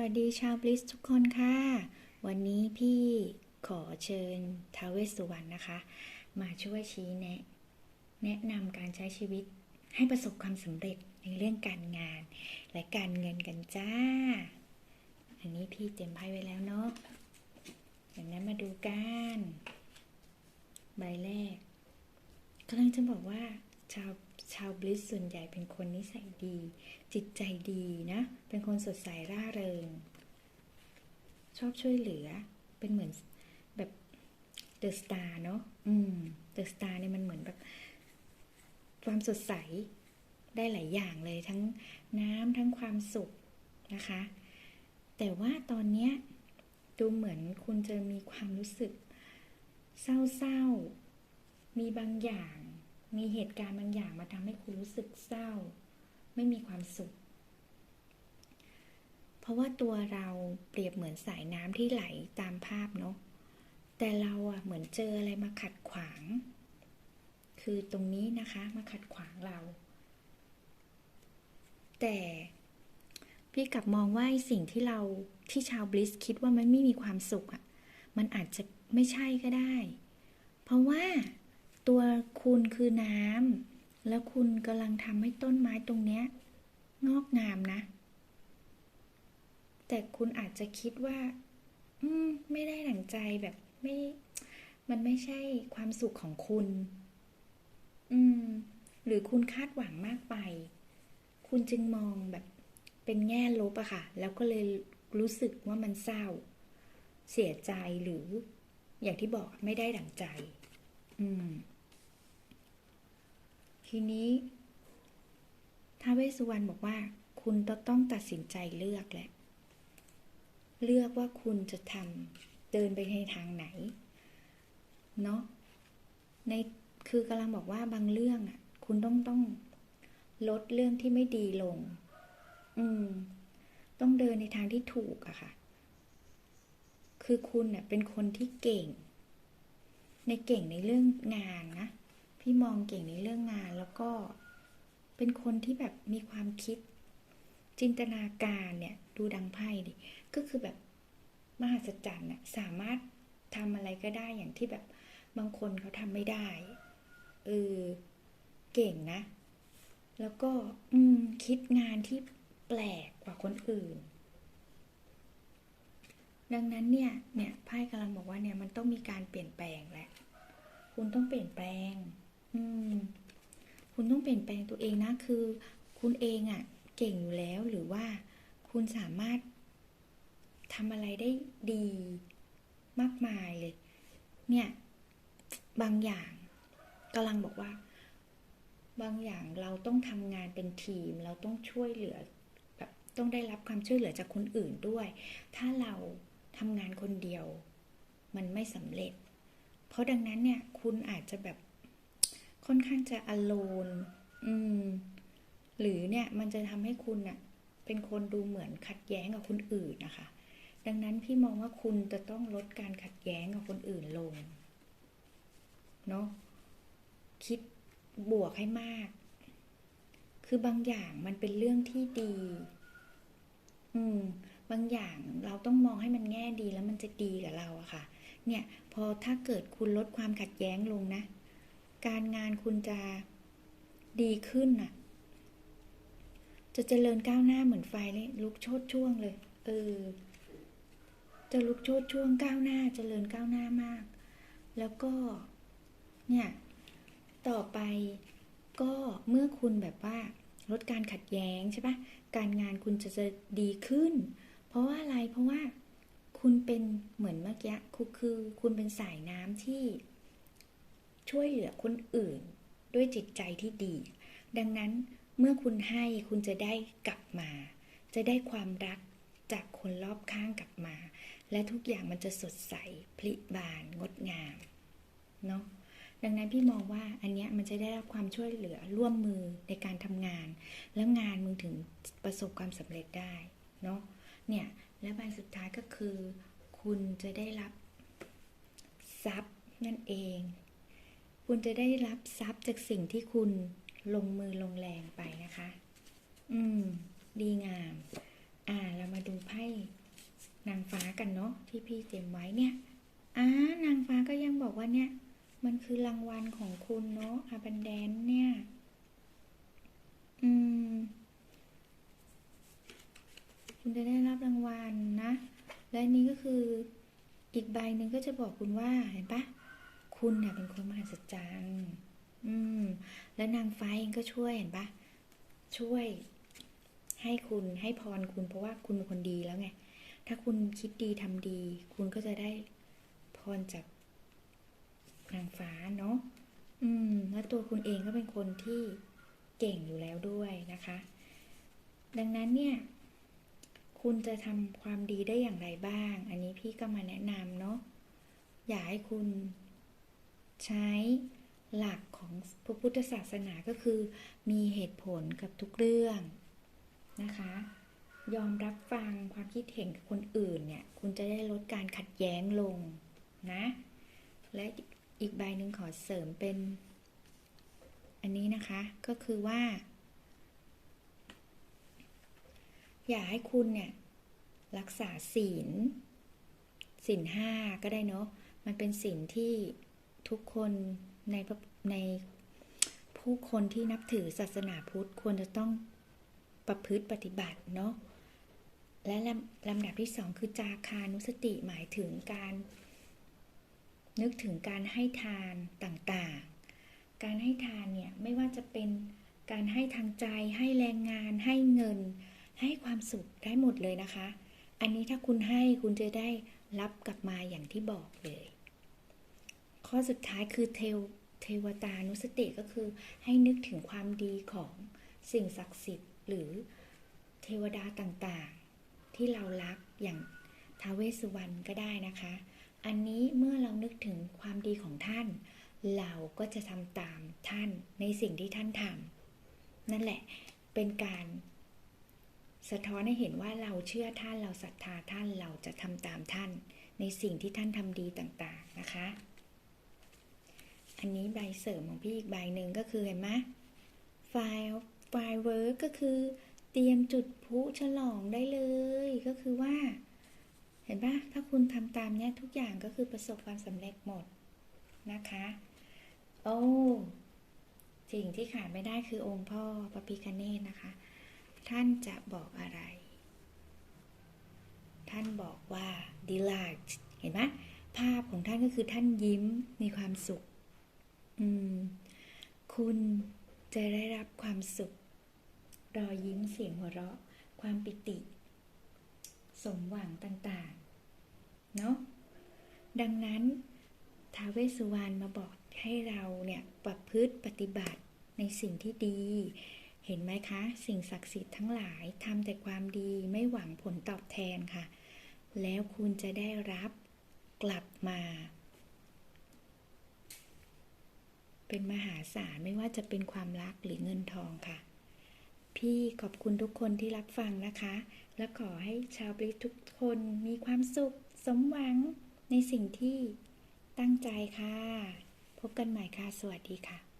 วัสดีชาวบลิสทุกคนค่ะ วันนี้พี่ขอเชิญท้าวเวสสุวรรณนะคะ มาช่วยชี้แนะ แนะนำการใช้ชีวิตให้ประสบความสำเร็จในเรื่องการงาน และการเงินกันจ้า อันนี้พี่เตรียมไพ่ไว้แล้วเนาะอย่างนั้นมาดูกันใบแรกกำลังจะบอกว่าชาว ชาวบลิสส่วนใหญ่เป็นคนนิสัยดี จิตใจดีนะ เป็นคนสดใสร่าเริง ชอบช่วยเหลือ เป็นเหมือนแบบเดอะสตาร์เนาะ อืม เดอะสตาร์เนี่ยมันเหมือนแบบ ความสดใสได้หลายอย่างเลยทั้งน้ำทั้งความสุขนะคะ แต่ว่าตอนเนี้ยดูเหมือนคุณจะมีความรู้สึก เศร้าๆ มีบางอย่าง มีเหตุการณ์บางอย่างมาทำให้คุณรู้สึกเศร้า ไม่มีความสุข เพราะว่าตัวเราเปรียบเหมือนสายน้ำที่ไหลตามภาพเนาะแต่เราอะเหมือนเจออะไรมาขัดขวาง คือตรงนี้นะคะมาขัดขวางเรา แต่พี่กลับมองว่าสิ่งที่เราที่ชาวบลิสคิดว่ามันไม่มีความสุขอะมันอาจจะไม่ใช่ก็ได้ เพราะว่า คุณคือน้ำแล้วคุณกำลังทำให้ต้นไม้ตรงเนี้ยงอกงามนะ แต่คุณอาจจะคิดว่า อืม ไม่ได้ดั่งใจแบบไม่ มันไม่ใช่ความสุขของคุณ อืม หรือคุณคาดหวังมากไป คุณจึงมองแบบเป็นแง่ลบอะค่ะ แล้วก็เลยรู้สึกว่ามันเศร้า เสียใจหรือ อย่างที่บอกไม่ได้ดั่งใจ อืม ทีนี้ท้าเวสสุวรรณบอกว่า คุณต้องตัดสินใจเลือกแหละ เลือกว่าคุณจะทำเดินไปในทางไหน เนาะในคือกำลังบอกว่าบางเรื่องอะ คุณต้องต้อง ลดเรื่องที่ไม่ดีลง อืม ต้องเดินในทางที่ถูกอะค่ะ คือคุณเน่ยเป็นคนที่เก่ง ในเก่งในเรื่องงานนะ พี่มองเก่งในเรื่องงาน แล้วก็เป็นคนที่แบบมีความคิด จินตนาการเนี่ยดูดังไพ่ดิก็คือแบบมหัศจรรย์น่ะสามารถทำอะไรก็ได้อย่างที่แบบบางคนเขาทำไม่ได้เออเก่งนะ แล้วก็อืมคิดงานที่แปลกกว่าคนอื่น ดังนั้นเนี่ยเนี่ยไพ่กำลังบอกว่าเนี่ยมันต้องมีการเปลี่ยนแปลงแหละ คุณต้องเปลี่ยนแปลง อืม คุณต้องเปลี่ยนแปลงตัวเองนะ คือ คุณเองอะ่ะ เก่งอยู่แล้วหรือว่าคุณสามารถทำอะไรได้ดีมากมายเลย เนี่ย บางอย่างกำลังบอกว่า บางอย่างเราต้องทำงานเป็นทีม เราต้องช่วยเหลือแบบต้องได้รับความช่วยเหลือจากคนอื่นด้วย ถ้าเราทำงานคนเดียว มันไม่สำเร็จ เพราะดังนั้นเนี่ย คุณอาจจะแบบ ค่อนข้างจะอโลนอืม หรือเนี่ยมันจะทำให้คุณน่ะเป็นคนดูเหมือนขัดแย้งกับคนอื่นนะคะ ดังนั้นพี่มองว่าคุณจะต้องลดการขัดแย้งกับคนอื่นลง เนาะคิดบวกให้มาก คือบางอย่างมันเป็นเรื่องที่ดี อืม บางอย่างเราต้องมองให้มันแง่ดีแล้วมันจะดีกับเราอะค่ะ เนี่ย พอถ้าเกิดคุณลดความขัดแย้งลงนะ การงานคุณจะดีขึ้นน่ะ จะเจริญก้าวหน้าเหมือนไฟเลยลุกโชดช่วงเลย เออ จะลุกโชดช่วงก้าวหน้าจเจริญก้าวหน้ามาก แล้วก็ เนี่ย ต่อไปก็เมื่อคุณแบบว่าลดการขัดแย้งใช่ปะการงานคุณจะจะดีขึ้น เพราะว่าอะไร เพราะว่าคุณเป็นเหมือนเมื่อกี้คือคือคุณเป็นสายน้ำที่ ช่วยเหลือคนอื่น ด้วยจิตใจที่ดี ดังนั้นเมื่อคุณให้คุณจะได้กลับมา จะได้ความรักจากคนรอบข้างกลับมา และทุกอย่างมันจะสดใสพลิบานงดงามเนาะดังนั้นพี่มองว่าอันเนี้ยมันจะได้รับความช่วยเหลือร่วมมือในการทำงาน แล้วงานมึงถึงประสบความสำเร็จได้เนาะเนี่ยและใบสุดท้ายก็คือ คุณจะได้รับทรัพย์นั่นเอง คุณจะได้รับทรัพย์จากสิ่งที่คุณลงมือลงแรงไปนะคะ อืม ดีงาม อ่า เรามาดูไพ่นางฟ้ากันเนาะที่พี่เตรียมไว้เนี่ยอ่านางฟ้าก็ยังบอกว่าเนี่ย มันคือรางวัลของคุณเนาะอาบันแดนเนี่ย อืม คุณจะได้รับรางวัลนะ และนนี้ก็คืออีกใบหนึ่งก็จะบอกคุณว่าเห็นปะ คุณเนี่ยเป็นคนมหัศจรรย์ อืม และนางฟ้าเองก็ช่วยเห็นปะช่วยให้คุณให้พรคุณเพราะว่าคุณเป็นคนดีแล้วไง ถ้าคุณคิดดีทำดี คุณก็จะได้พรจากนางฟ้าเนาะ อืม แล้วตัวคุณเองก็เป็นคนที่เก่งอยู่แล้วด้วยนะคะ ดังนั้นเนี่ย คุณจะทำความดีได้อย่างไรบ้าง อันนี้พี่ก็มาแนะนำเนาะ อยากให้คุณ ใช้หลักของพระพุทธศาสนาก็คือ มีเหตุผลกับทุกเรื่องนะคะ ยอมรับฟังความคิดเห็นกับคนอื่นเนี่ย คุณจะได้ลดการขัดแย้งลงนะ และอีกใบหนึ่งขอเสริมเป็น อันนี้นะคะก็คือว่า อยากให้คุณเนี่ย รักษาศีลศีลห้าก็ได้เนาะมันเป็นศีลที่ ทุกคนในในผู้คนที่นับถือศาสนาพุทธควรจะต้องประพฤติปฏิบัติเนาะและลำลำดับที่สองคือจาคานุสติหมายถึงการ นึกถึงการให้ทานต่างๆ การให้ทานเนี่ย ไม่ว่าจะเป็นการให้ทางใจให้แรงงานให้เงิน ให้ความสุขได้หมดเลยนะคะ อันนี้ถ้าคุณให้คุณจะได้รับกลับมาอย่างที่บอกเลย ข้อสุดท้ายคือเทวเทวตานุสติก็คือให้นึกถึงความดีของสิ่งศักดิ์สิทธิ์ หรือเทวดาต่างๆ ที่เรารักอย่างท้าวเวสสุวรรณก็ได้นะคะ อันนี้เมื่อเรานึกถึงความดีของท่าน เราก็จะทำตามท่านในสิ่งที่ท่านทำนั่นแหละเป็นการสะท้อนให้เห็นว่าเราเชื่อท่านเราศรัทธาท่านเราจะทำตามท่าน ในสิ่งที่ท่านทำดีต่างๆนะคะ อันนี้ใบเสริมของพี่อีกใบหนึ่งก็คือเห็นไหมไฟล์ไฟล์เวิร์กก็คือ เตรียมจุดพุฉลองได้เลย ก็คือว่า เห็นปะถ้าคุณทำตามเนี้ยทุกอย่างก็คือประสบความสำเร็จหมดนะคะ โอ้สิ่งที่ขาดไม่ได้คือองค์พ่อปพิคเนตนะคะ ท่านจะบอกอะไร ท่านบอกว่า delight เห็นไหมภาพของท่านก็คือท่านยิ้มมีความสุข คุณจะได้รับความสุข รอยยิ้มเสียงหัวเราะ ความปิติ สมหวังต่างๆ เนาะดังนั้นท้าวเวสสุวรรณมาบอกให้เราเนี่ยประพฤติปฏิบัติในสิ่งที่ดี เห็นไหมคะ สิ่งศักดิ์สิทธิ์ทั้งหลายทำแต่ความดีไม่หวังผลตอบแทนค่ะ แล้วคุณจะได้รับกลับมา เป็นมหาศาลไม่ว่าจะเป็นความรักหรือเงินทองค่ะ พี่ขอบคุณทุกคนที่รับฟังนะคะ และขอให้ชาวบริษทุกคนมีความสุข สมหวังในสิ่งที่ตั้งใจค่ะ พบกันใหม่ค่ะ สวัสดีค่ะ